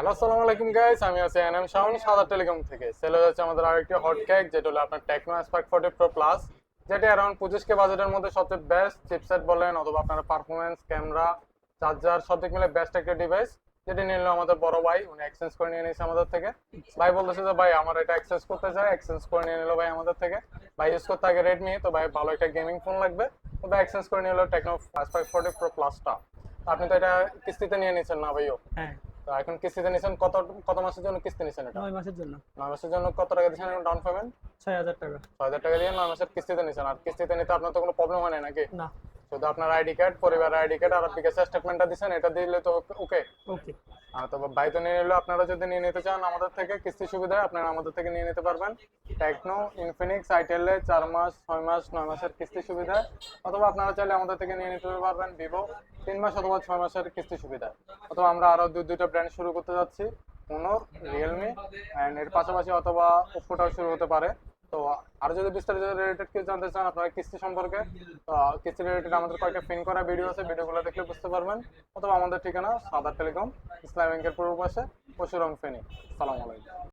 Hello, আসসালামু আলাইকুম guys আমি আছি এনএম শাওন সাদা টেলিকম থেকে। সেল যাচ্ছে আমাদের আরেকটি হট কেক যেটা হলো আপনার Tecno Spark forty pro plus যেটা অ্যারাউন্ড পঁচিশ কে বাজেটের মধ্যে সবচেয়ে বেস্ট চিপসেট বলেন, অথবা আপনার পারফরমেন্স ক্যামেরা চার্জার সব দিক মিলে বেস্ট একটা ডিভাইস যেটি নিল আমাদের বড় ভাই, উনি এক্সচেঞ্জ করে নিয়ে নিয়েছে আমাদের থেকে। ভাই বলতেছে যে, ভাই, আমার এটা এক্সচেঞ্জ করতে চাই এক্সচেঞ্জ করে নিয়ে নিল ভাই আমাদের থেকে। ভাই ইউজ করতে আগে রেডমি, তো ভাই ভালো একটা গেমিং ফোন লাগবে। তো ভাই এক্সচেঞ্জ করে নিয়ে নিল টেকনো স্পার্ক ফোর্টি প্রো প্লাসটা আপনি তো এটা কিস্তিতে নিয়ে নিচ্ছেন না ভাইও? হ্যাঁ। তো এখন কিস্তিতে নিছেন কত কত মাসের জন্য কিস্তি নিছেন এটা? নয় মাসের জন্য। নয় মাসের জন্য কত টাকা দিয়েছেন ডাউন পেমেন্ট ছয় হাজার টাকা। ছয় হাজার টাকা দিয়ে নয় মাসের কিস্তিতে নিছেন। আর কিস্তিতে নিতে আপনার তো কোনো প্রবলেম হয় না নাকি? না। শুধু আপনার আইডি কার্ড পরিবার আইডি কার্ড আর বিকাশ স্টেটমেন্টটা দিছেন এটা দিলে তো ওকে ওকে আর তো ভাই তো নিয়ে নিলো আপনারা যদি নিয়ে নিতে চান আমাদের থেকে কিস্তি সুবিধা আপনারা আমাদের থেকে নিয়ে নিতে পারবেন। টেকনো ইনফিনিক্স আইটেলে চার মাস ছয় মাস নয় মাসের কিস্তি সুবিধা। অথবা আপনারা চাইলে আমাদের থেকে নিয়ে নিতে পারবেন ভিভো তিন মাস অথবা ছয় মাসের কিস্তি সুবিধা। অথবা আমরা আরও দুই দুইটা ব্র্যান্ড শুরু করতে যাচ্ছি ওনোর রিয়েলমি অ্যান্ড এর পাশাপাশি অথবা ওপ্পোটাও শুরু হতে পারে। তো, আর যদি বিস্তারিত রিলেটেড কিছু জানতে চান আপনারা কিস্তি সম্পর্কে কিস্তি রিলেটেড আমাদের কয়েকটা পিন করা ভিডিও আছে ভিডিওগুলো দেখলে বুঝতে পারবেন। অথবা আমাদের ঠিকানা সাদা টেলিকম, ইসলাম ব্যাংকের পূর্ব পাশে পশুরং ফেনী। সালাম আলাইকুম।